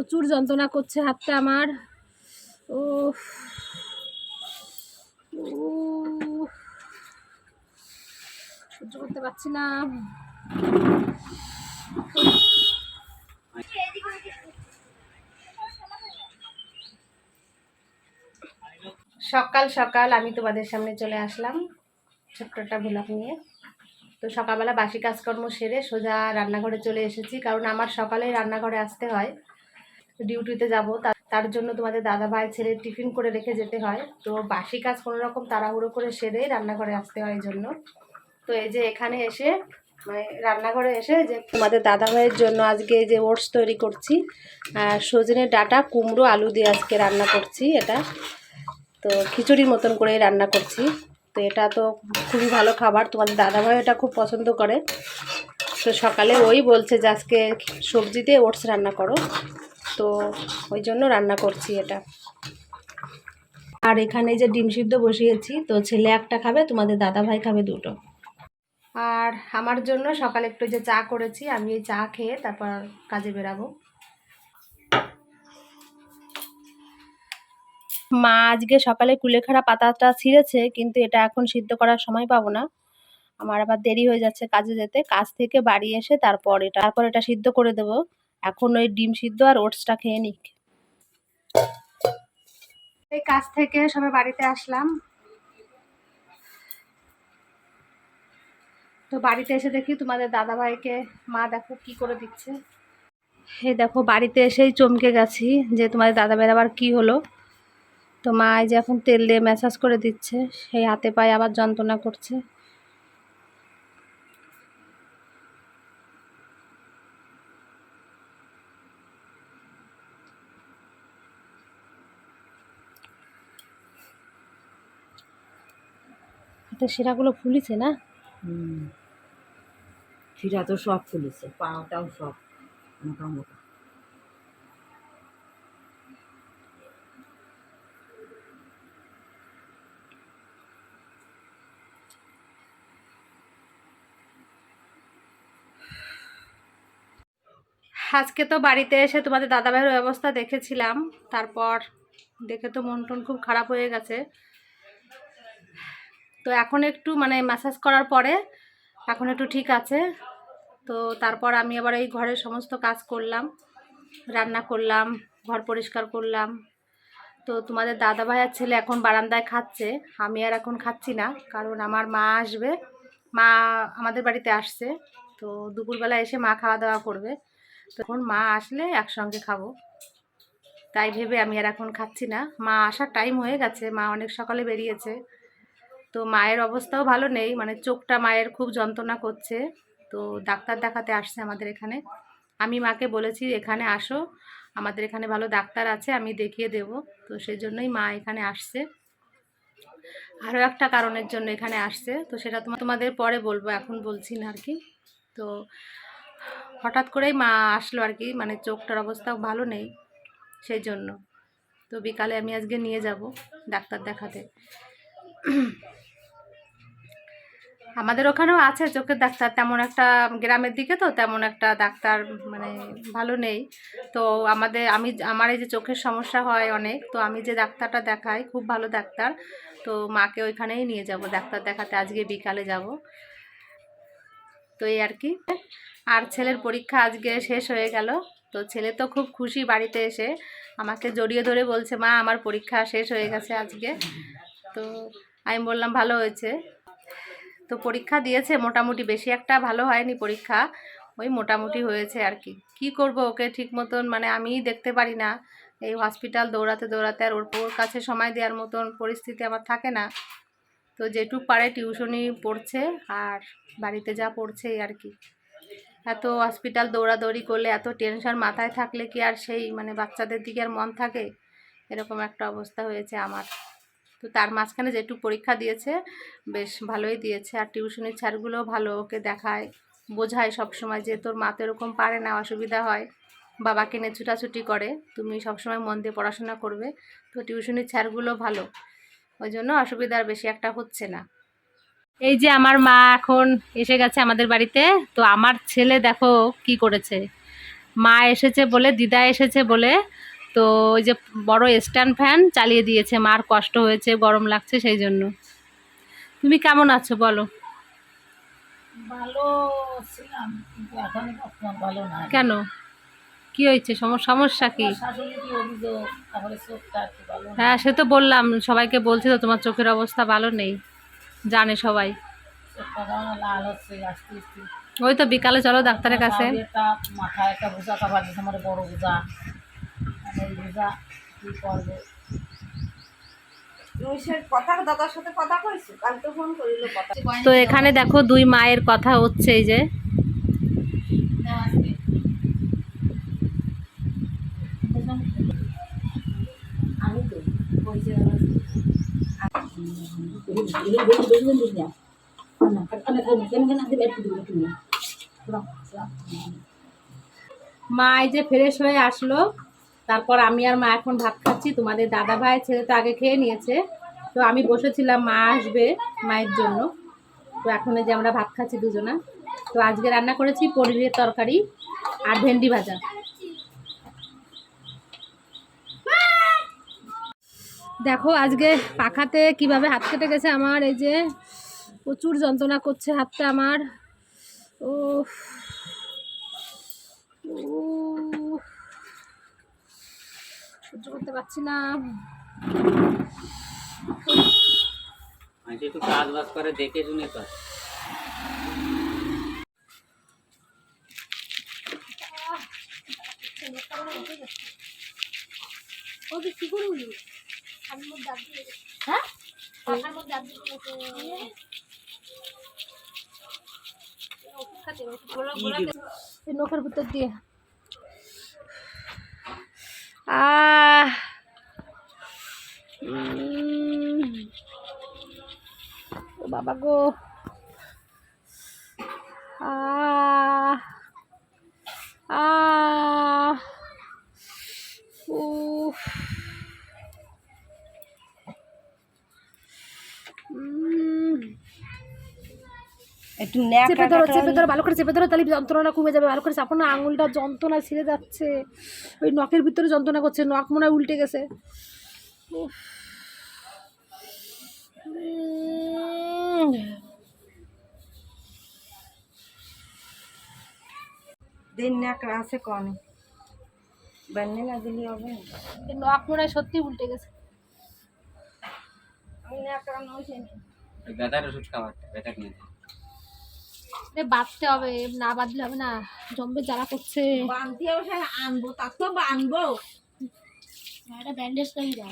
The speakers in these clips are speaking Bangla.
প্রচুর যন্ত্রণা করছে হাতটা আমার। ও সহ্য করতে পারছি না। সকাল সকাল আমি তোমাদের সামনে চলে আসলাম ছোট্ট একটা নিয়ে। তো সকালবেলা বাসি কাজকর্ম সেরে সোজা রান্নাঘরে চলে এসেছি, কারণ আমার সকালেই রান্নাঘরে আসতে হয়। ডিউটিতে যাব। তার জন্য তোমাদের দাদা ভাই ছেলে টিফিন করে রেখে যেতে হয়। তো বাসি কাজ কোনো রকম তাড়াহুড়ো করে সেরেই রান্নাঘরে আসতে হয় জন্য। তো এই যে এখানে এসে মানে রান্নাঘরে এসে যে তোমাদের দাদা ভাইয়ের জন্য আজকে এই যে ওটস তৈরি করছি। সজনে ডাটা, কুমড়ো, আলু দিয়ে আজকে রান্না করছি এটা। তো খিচুড়ির মতন করেই রান্না করছি। তো এটা তো খুবই ভালো খাবার। তোমাদের দাদাভাই এটা খুব পছন্দ করে। তো সকালে ওই বলছে যে আজকে সবজি দিয়ে ওটস রান্না করো। তো ওই জন্য রান্না করছি এটা। আর এখানে যে ডিম সিদ্ধ বসিয়েছি, তো ছেলে একটা খাবে, তোমাদের দাদাভাই খাবে দুটো। আর আমার জন্য সকালে একটু যে চা করেছি, আমি এই চা খেয়ে তারপর কাজে বেরাবো। মা আজকে সকালে কুলেখাড়া পাতাটা ছিঁড়েছে, কিন্তু এটা এখন সিদ্ধ করার সময় পাবো না। আমার আবার দেরি হয়ে যাচ্ছে কাজে যেতে। কাজ থেকে বাড়ি এসে তারপর এটা তারপর এটা সিদ্ধ করে দেব। এখন ওই ডিম সিদ্ধ আর ওটসটা খেয়ে নিক। এই কাজ থেকে সবাই বাড়িতে আসলাম। তো বাড়িতে এসে দেখি তোমাদের দাদা ভাইকে মা দেখো কি করে দিচ্ছে। হে দেখো বাড়িতে এসেই চমকে গেছি যে তোমাদের দাদাভাইয়ের আবার কি হলো। তো মা এই যে এখন তেল দিয়ে ম্যাসাজ করে দিচ্ছে, সেই হাতে পায়ে আবার যন্ত্রণা করছে। হাতে শিরাগুলো ফুলিছে না? শিরা তো সব ফুলেছে পাটাও সব মোটা মোটা। আজকে তো বাড়িতে এসে তোমাদের দাদাভাইয়ের অবস্থা দেখেছিলাম তারপর দেখে তো মন টন খুব খারাপ হয়ে গেছে। তো এখন একটু মানে ম্যাসাজ করার পরে এখন একটু ঠিক আছে। তো তারপর আমি আবার এই ঘরের সমস্ত কাজ করলাম, রান্না করলাম, ঘর পরিষ্কার করলাম। তো তোমাদের দাদা ভাই আর ছেলে এখন বারান্দায় খাচ্ছে, আমি আর এখন খাচ্ছি না, কারণ আমার মা আসবে, মা আমাদের বাড়িতে আসছে। তো দুপুরবেলা এসে মা খাওয়া দাওয়া করবে তখন মা আসলে একসঙ্গে খাব। তাই ভেবে আমি আর এখন খাচ্ছি না। মা আসার টাইম হয়ে গেছে, মা অনেক সকালে বেরিয়েছে। তো মায়ের অবস্থাও ভালো নেই মানে চোখটা মায়ের খুব যন্ত্রণা করছে। তো ডাক্তার দেখাতে আসছে আমাদের এখানে। আমি মাকে বলেছি, এখানে আসো, আমাদের এখানে ভালো ডাক্তার আছে, আমি দেখিয়ে দেব। তো সেই জন্যই মা এখানে আসছে। আরও একটা কারণের জন্য এখানে আসছে। তো সেটা তোমা, তোমাদের পরে বলব, এখন বলছি না আর কি। তো হঠাৎ করেই মা আসলো আর কি মানে চোখটার অবস্থাও ভালো নেই সেই জন্য তো বিকালে আমি আজকে নিয়ে যাব ডাক্তার দেখাতে। আমাদের ওখানেও আছে, চোখের ডাক্তার। তেমন একটা গ্রামের দিকে তো, তেমন একটা ডাক্তার মানে ভালো নেই। তো আমাদের, আমি আমার এই যে চোখের সমস্যা হয় অনেক, তো আমি যে ডাক্তারটা দেখাই, খুব ভালো ডাক্তার। তো মাকে ওইখানেই নিয়ে যাব, ডাক্তার দেখাতে। আজকে বিকালে যাব। তো এই আর কি। আর ছেলের পরীক্ষা আজকে শেষ হয়ে গেল। তো ছেলে তো খুব খুশি বাড়িতে এসে। আমাকে জড়িয়ে ধরে বলছে, মা, আমার পরীক্ষা শেষ হয়ে গেছে আজকে। তো আমি বললাম, ভালো হয়েছে। তো পরীক্ষা দিয়েছে, মোটামুটি বেশি একটা ভালো হয়নি পরীক্ষা। ওই মোটামুটি হয়েছে আর কি। কি করব ওকে ঠিক মতন? মানে আমিই দেখতে পারি না। এই হসপিটাল দৌড়াতে দৌড়াতে আর ওর ওর কাছে সময় দেওয়ার মতন পরিস্থিতি আমার থাকে না। তো যেটুক পারে টিউশনি পড়ছে আর বাড়িতে যা পড়ছে আর কি। এত হসপিটাল দৌড়াদৌড়ি করলে এত টেনশন মাথায় থাকলে কি আর সেই মানে বাচ্চাদের দিকে আর মন থাকে? এরকম একটা অবস্থা হয়েছে আমার। তো তার মাঝখানে যেটুকু পরীক্ষা দিয়েছে, বেশ ভালোই দিয়েছে। আর টিউশনের স্যারগুলোও ভালো, ওকে দেখায়, বোঝায় সবসময় যে তোর মা তো এরকম পারে না, অসুবিধা হয়। বাবাকে নিয়ে ছুটাছুটি করে, তুমি সবসময় মন দিয়ে পড়াশোনা করবে, তো টিউশনের স্যারগুলো ভালো। ওই জন্য অসুবিধা আর বেশি একটা হচ্ছে না। এই যে আমার মা এখন এসে গেছে আমাদের বাড়িতে, তো আমার ছেলে দেখো কি করেছে। মা এসেছে বলে, দিদা এসেছে বলে তো ওই যে বড় স্ট্যান্ড ফ্যান চালিয়ে দিয়েছে মার কষ্ট হয়েছে গরম লাগছে সেই জন্য। তুমি কেমন আছো বলো? ভালো ছিলাম কিন্তু এখন ভালো না কেন? কি হয়েছে? সমস্যা কি। হ্যাঁ সে তো বললাম সবাইকে বলছি তো তোমার চোখের অবস্থা ভালো নেই। জানে সবাই। ওই তো বিকালে চলো ডাক্তারের কাছে। মাথায় একটা বোঝা কাবার আমার বড় বোঝা এই বোঝা কি করবে? কথা দাদার সাথে কথা কইছি? কালকে ফোন করিল কথা। তো এখানে দেখো দুই মায়ের কথা হচ্ছে এই যে। আমি তো বলছি মা এই যে ফ্রেশ হয়ে আসলো। তারপর আমি আর মা এখন ভাত খাচ্ছি, তোমাদের দাদা ভাই ছেলে তো আগে খেয়ে নিয়েছে। তো আমি বসেছিলাম, মা আসবে মায়ের জন্য। তো এখন যে আমরা ভাত খাচ্ছি দুজনা। তো আজকে রান্না করেছি পনিরের তরকারি আর ভেন্ডি ভাজা। দেখো, আজকে পাখাতে কীভাবে হাত কেটে গেছে আমার, এই যে প্রচুর যন্ত্রণা করছে হাতটা আমার। ও সহ্য করতে পারছি না। আজ একটু কাজ বাজ করে দেখে শুনে কর হ্যাঁ? এই নখের ভিতর দিয়ে। Ah. Hmm. Babago. Ah. একটু চেপে ধরো চেপে ধরো ভালো করে চেপে ধরো তাহলে যন্ত্রণা কমে যাবে। ভালো করে চাপো না আঙুলটা যন্ত্রণা ছিঁড়ে যাচ্ছে। ওই নখের ভিতরে যন্ত্রণা করছে নখ মনে হয় উল্টে গেছে। দিন ন্যাক আছে কোন। বান্নে না দিলি হবে নখ মনে হয় সত্যি উল্টে গেছে। আমি ন্যাক রান্না হইছে ওই ব্যথার ওষুধ খাবারটা ব্যথা। এ বাঁধতে হবে না বাঁধলে হবে না জম্বে জ্বালা করছে। বানতেও সে আনব তার তো বানবো একটা ব্যান্ডেজ করে। দাও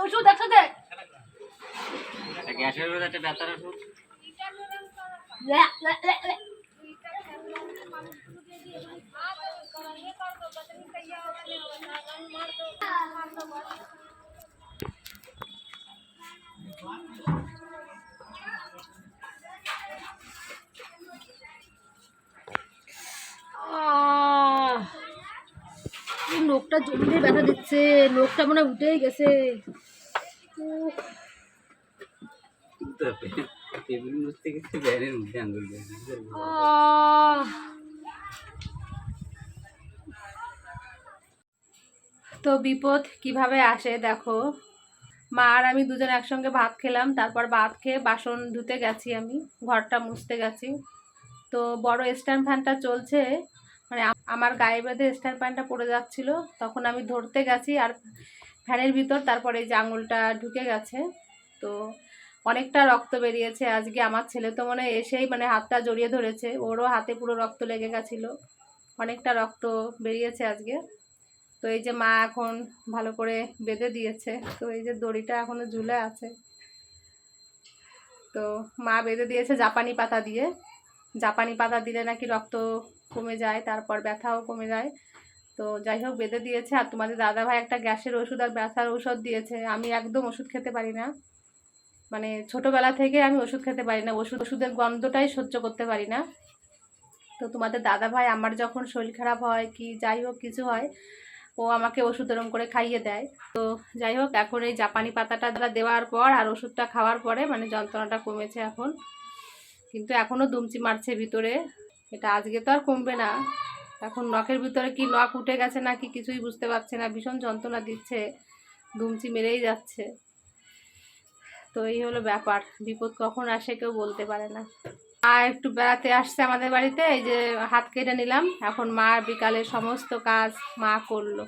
ওষুধ একসাথে গ্যাসের ওষুধ একটা ব্যথার ওষুধ? আহ! এই নোকটা জমিয়ে ব্যথা দিচ্ছে নোকটা মনে হয় উঠেই গেছে। টেবিল মুছতে গেছে ব্যানের মধ্যে আঙ্গুল দিয়ে আহ! তো বিপদ কীভাবে আসে দেখো। মা আর আমি দুজন একসঙ্গে ভাত খেলাম, তারপর ভাত খেয়ে বাসন ধুতে গেছি আমি, ঘরটা মুছতে গেছি। তো বড় স্ট্যান্ড ফ্যানটা চলছে মানে আমার গায়ে বেঁধে স্ট্যান্ড ফ্যানটা পড়ে যাচ্ছিল, তখন আমি ধরতে গেছি আর ফ্যানের ভিতর, তারপরে এই যে আঙুলটা ঢুকে গেছে। তো অনেকটা রক্ত বেরিয়েছে, আজকে আমার ছেলে তো মনে এসেই মানে হাতটা জড়িয়ে ধরেছে, ওরও হাতে পুরো রক্ত লেগে গেছিল। অনেকটা রক্ত বেরিয়েছে আজকে। তো এই যে মা এখন ভালো করে বেঁধে দিয়েছে। তো এই যে দড়িটা এখনও ঝুলে আছে। তো মা বেঁধে দিয়েছে জাপানি পাতা দিয়ে। জাপানি পাতা দিলে নাকি রক্ত কমে যায়, তারপর ব্যথাও কমে যায়। তো যাই হোক, বেঁধে দিয়েছে। আর তোমাদের দাদা ভাই একটা গ্যাসের ওষুধ আর ব্যথার ওষুধ দিয়েছে। আমি একদম ওষুধ খেতে পারি না। মানে ছোটোবেলা থেকে আমি ওষুধ খেতে পারি না। ওষুধ, ওষুধের গন্ধটাই সহ্য করতে পারি না। তো তোমাদের দাদা ভাই আমার যখন শরীর খারাপ হয়, কি যাই হোক কিছু হয় ও আমাকে ওষুধ এরম করে খাইয়ে দেয়। তো যাই হোক, এখন এই জাপানি পাতাটা দেওয়ার পর আর ওষুধটা খাওয়ার পরে মানে যন্ত্রণাটা কমেছে এখন। কিন্তু এখনও দুমচি মারছে ভিতরে। এটা আজকে তো আর কমবে না। এখন নখের ভিতরে কি নখ উঠে গেছে নাকি কিছুই বুঝতে পারছে না। ভীষণ যন্ত্রণা দিচ্ছে। দুমচি মেরেই যাচ্ছে। তো এই হলো ব্যাপার। বিপদ কখন আসে কেউ বলতে পারে না। মা একটু বেড়াতে আসছে আমাদের বাড়িতে, এই যে হাত কেটে নিলাম। এখন মা বিকালে সমস্ত কাজ মা করল।